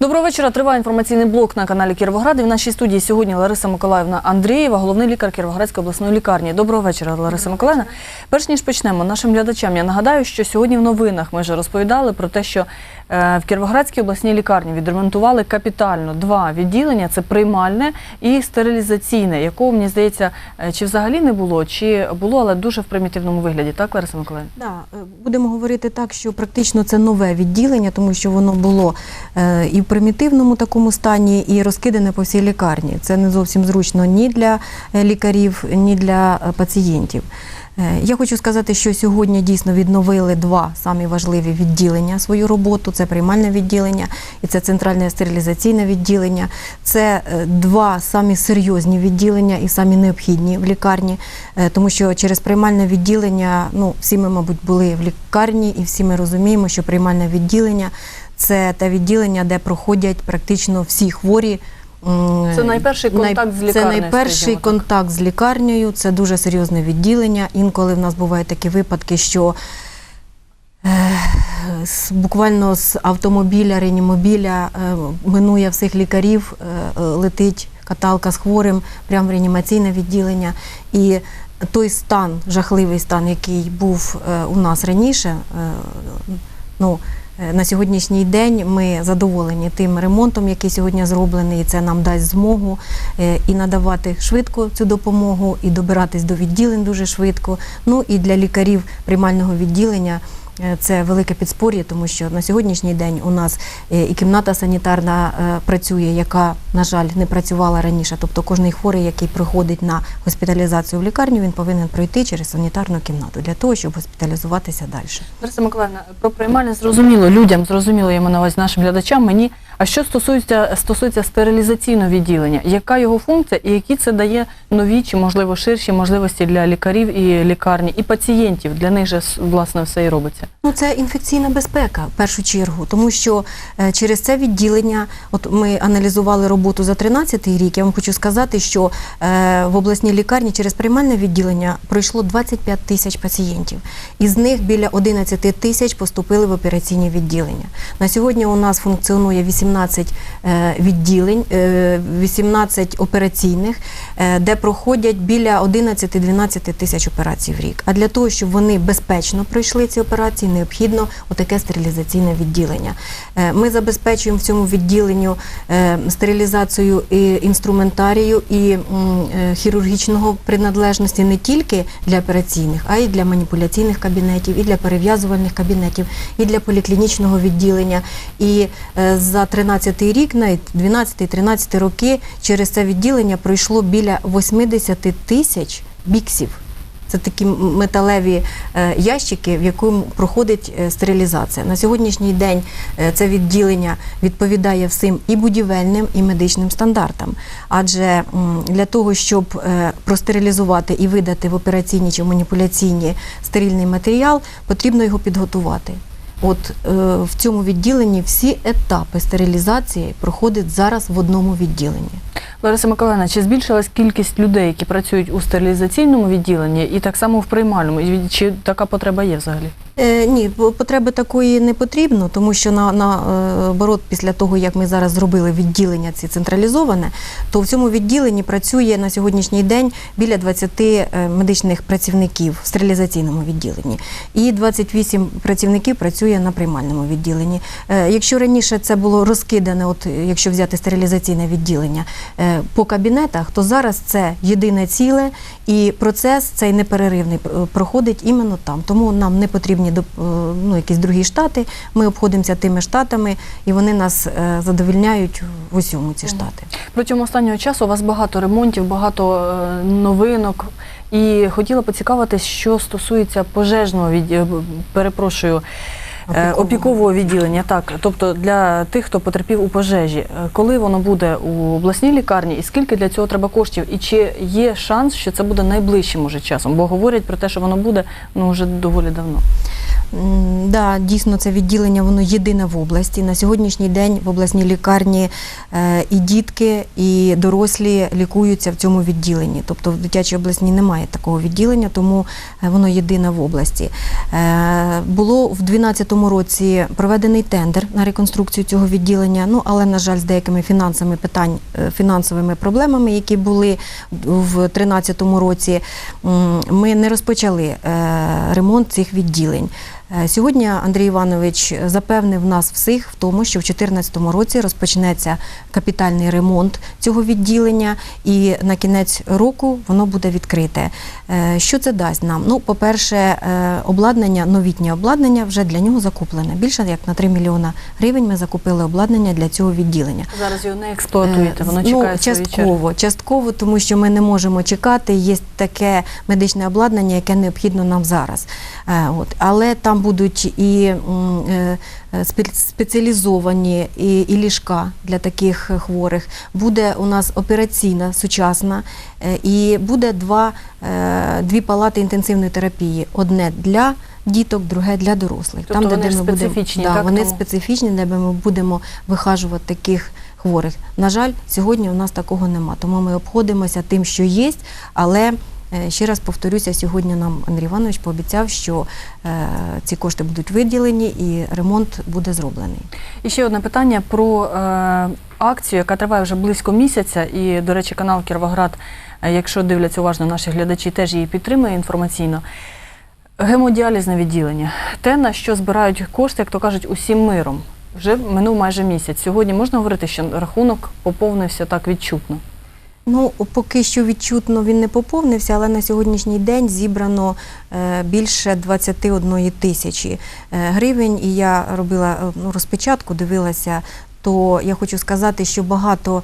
Доброго вечора. Триває інформаційний блок на каналі Кіровоград. І в нашій студії сьогодні Лариса Миколаївна Андрієва, головний лікар Кіровоградської обласної лікарні. Доброго вечора, Лариса Миколаївна. Перш ніж почнемо нашим глядачам, я нагадаю, що сьогодні в новинах ми вже розповідали про те, що в Кіровоградській обласній лікарні відремонтували капітально два відділення: це приймальне і стерилізаційне, якого мені здається, е, чи взагалі не було, чи було, але дуже в примітивному вигляді. Так, Лариса Миколаївна? Да, е, будемо говорити так, що практично це нове відділення, тому що воно було е, і в примітивному такому стані, і розкидане по всій лікарні. Це не зовсім зручно ні для е, лікарів, ні для е, пацієнтів. Е, Я хочу сказати, що сьогодні дійсно відновили два самі важливі відділення свою роботу. Це приймальне відділення і це центральне стерилізаційне відділення. Це е, два самі серйозні відділення і самі необхідні в лікарні, е, тому що через приймальне відділення, ну всі ми, мабуть, були в лікарні, і всі ми розуміємо, що приймальне відділення це те відділення, де проходять практично всі хворі. М, Це найперший контакт з Це лікарнею, найперший так. контакт з лікарнею. Це дуже серйозне відділення. Інколи в нас бувають такі випадки, що е, буквально з автомобіля, реанімобіля е, минує всіх лікарів, е, е, летить каталка з хворим прямо в реанімаційне відділення. І той стан, жахливий стан, який був е, у нас раніше, е, ну, е, на сьогоднішній день ми задоволені тим ремонтом, який сьогодні зроблений, і це нам дасть змогу е, і надавати швидко цю допомогу, і добиратись до відділень дуже швидко. Ну і для лікарів приймального відділення. Е, Це велике підспор'я, тому що на сьогоднішній день у нас е, і кімната санітарна е, працює, яка, на жаль, не працювала раніше. Тобто кожний хворий, який приходить на госпіталізацію в лікарню, він повинен пройти через санітарну кімнату для того, щоб госпіталізуватися далі. Лариса Миколаївна, про приймальне зрозуміло, людям зрозуміло, я на увазі нашим глядачам, мені. А що стосується, стосується стерилізаційного відділення, яка його функція і які це дає нові чи, можливо, ширші можливості для лікарів і лікарні, і пацієнтів? Для них же, власне, все і робиться. Ну, це інфекційна безпека в першу чергу, тому що е, через це відділення, от ми аналізували роботу за 13-й рік. Я вам хочу сказати, що е, в обласній лікарні через приймальне відділення пройшло 25 тисяч пацієнтів. Із них біля 11 тисяч поступили в операційні відділення. На сьогодні у нас функціонує 18 е, відділень, е, 18 операційних, де проходять біля 11-12 тисяч операцій в рік. А для того, щоб вони безпечно пройшли ці операції, необхідно отаке стерилізаційне відділення. Е, Ми забезпечуємо в цьому відділенню е, стерилізацію і інструментарію і е, хірургічного принадлежності не тільки для операційних, а й для маніпуляційних кабінетів, і для перев'язувальних кабінетів, і для поліклінічного відділення. І за 13-й рік, навіть 12-13 роки, через це відділення пройшло біля 80 тисяч біксів. Це такі металеві е, ящики, в якому проходить е, стерилізація. На сьогоднішній день е, це відділення відповідає всім і будівельним, і медичним стандартам. Адже для того, щоб простерилізувати і видати в операційні чи маніпуляційні стерильний матеріал, потрібно його підготувати. От в цьому відділенні всі етапи стерилізації проходять зараз в одному відділенні. Лариса Миколаївна, чи збільшилась кількість людей, які працюють у стерилізаційному відділенні, і так само в приймальному? Чи така потреба є взагалі? Е, ні, по- потреби такої не потрібно, тому що на, на е, після того, як ми зараз зробили відділення ці централізоване, то в цьому відділенні працює на сьогоднішній день біля 20 е, медичних працівників в стерилізаційному відділенні. І 28 працівників працює на приймальному відділенні. Е, Якщо раніше це було розкидане, от якщо взяти стерилізаційне відділення по кабінетах, то зараз це єдине ціле, і процес цей непереривний е, проходить іменно там. Тому нам не потрібні е, ну, якісь другі штати. Ми обходимося тими штатами, і вони нас е, задовільняють в усьому ці штати. Протягом останнього часу у вас багато ремонтів, багато е, новинок. І хотіла поцікавитись, що стосується пожежного від... е, перепрошую. Е, Опікового. Опікового відділення, так, тобто для тих, хто потерпів у пожежі, Е, коли воно буде у обласній лікарні, і скільки для цього треба коштів, і чи є шанс, що це буде найближчим уже часом? Бо говорять про те, що воно буде ну вже доволі давно. Да, дійсно, це відділення воно єдине в області. На сьогоднішній день в обласній лікарні е, і дітки, і дорослі лікуються в цьому відділенні. Тобто в дитячій обласній немає такого відділення, тому воно єдине в області. Було в 2012 році проведений тендер на реконструкцію цього відділення. Ну але на жаль, з деякими фінансовими питань, е, фінансовими проблемами, які були в 2013 році, ми не розпочали е, ремонт цих відділень. Е, Сьогодні Андрій Іванович запевнив нас всіх в тому, що в 2014 році розпочнеться капітальний ремонт цього відділення, і на кінець року воно буде відкрите. Е, Що це дасть нам? Ну, по-перше, е, обладнання, новітнє обладнання вже для нього закуплене. Більше як на 3 мільйона гривень ми закупили обладнання для цього відділення. Зараз його не експлуатуєте, воно чекає ну, частково, частково, тому що ми не можемо чекати. Є таке медичне обладнання, яке необхідно нам зараз. От. Але там будуть і е, е, спе- спеціалізовані і, і ліжка для таких хворих. Буде у нас операційна сучасна, е, і буде два, дві палати інтенсивної терапії: одне для діток, друге для дорослих. Тобто вони ж ми будемо- специфічні, да, вони тому? специфічні, де ми будемо вихажувати таких хворих. На жаль, сьогодні у нас такого нема, тому ми обходимося тим, що є, але. Е, Ще раз повторюся, сьогодні нам Андрій Іванович пообіцяв, що е, ці кошти будуть виділені і ремонт буде зроблений. І ще одне питання про е, акцію, яка триває вже близько місяця. І, до речі, канал Кіровоград, якщо дивляться уважно наші глядачі, теж її підтримує інформаційно. Гемодіалізне відділення. Те, на що збирають кошти, як то кажуть, усім миром. Вже минув майже місяць. Сьогодні можна говорити, що рахунок поповнився так відчутно. Ну, поки що відчутно він не поповнився, але на сьогоднішній день зібрано е, більше 21 тисячі е, гривень. І я робила е, ну, розпечатку, дивилася, то я хочу сказати, що багато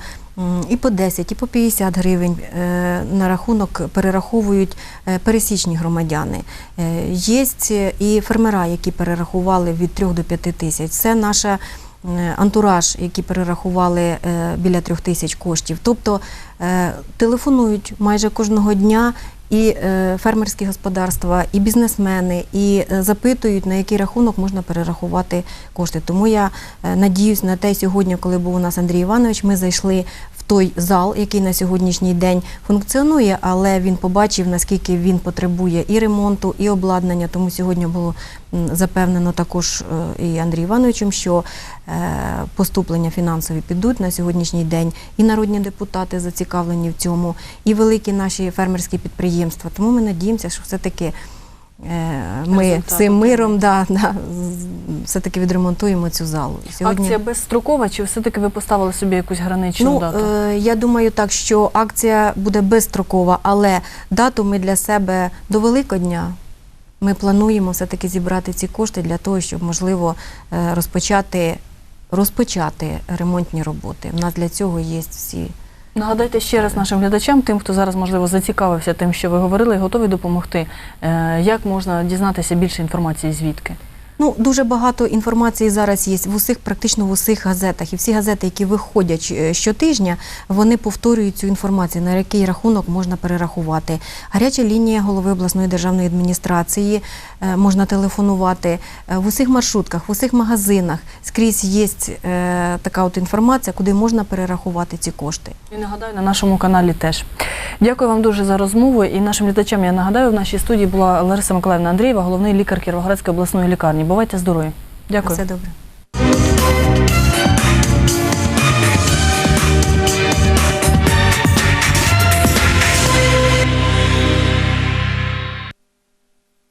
і по 10, і по 50 гривень на рахунок перераховують пересічні громадяни. Є і фермера, які перерахували від 3 до 5 тисяч. Це наша антураж, які перерахували е, біля трьох тисяч коштів. Тобто е, телефонують майже кожного дня і е, фермерські господарства, і бізнесмени, і е, запитують, на який рахунок можна перерахувати кошти. Тому я е, надіюсь на те, сьогодні, коли був у нас Андрій Іванович, ми зайшли в той зал, який на сьогоднішній день функціонує, але він побачив, наскільки він потребує і ремонту, і обладнання. Тому сьогодні було запевнено також і Андрієм Івановичем, що поступлення фінансові підуть на сьогоднішній день. І народні депутати зацікавлені в цьому, і великі наші фермерські підприємства. Тому ми надіємося, що все-таки. е, Ми Результат цим миром да, да, все-таки відремонтуємо цю залу. І Акція безстрокова, чи все-таки ви поставили собі якусь граничну Ну, дату? е, я думаю так, що акція буде безстрокова, але дату ми для себе до Великодня. Ми плануємо все-таки зібрати ці кошти для того, щоб можливо е, розпочати, розпочати ремонтні роботи. У нас для цього є всі. Нагадайте ще раз нашим глядачам, тим, хто зараз можливо зацікавився тим, що ви говорили, і готові допомогти. е, Як можна дізнатися більше інформації звідки? Ну, дуже багато інформації зараз є в усіх, практично в усіх газетах. І всі газети, які виходять е, щотижня, вони повторюють цю інформацію, на який рахунок можна перерахувати. Гаряча лінія голови обласної державної адміністрації е, можна телефонувати Е, в усіх маршрутках, в усіх магазинах. Скрізь є така от інформація, куди можна перерахувати ці кошти. І нагадаю, на нашому каналі теж. Дякую вам дуже за розмову. І нашим глядачам я нагадаю, в нашій студії була Лариса Миколаївна Андрієва, головний лікар Кіровоградської обласної лікарні. Бувайте здорові. Дякую. Все добре.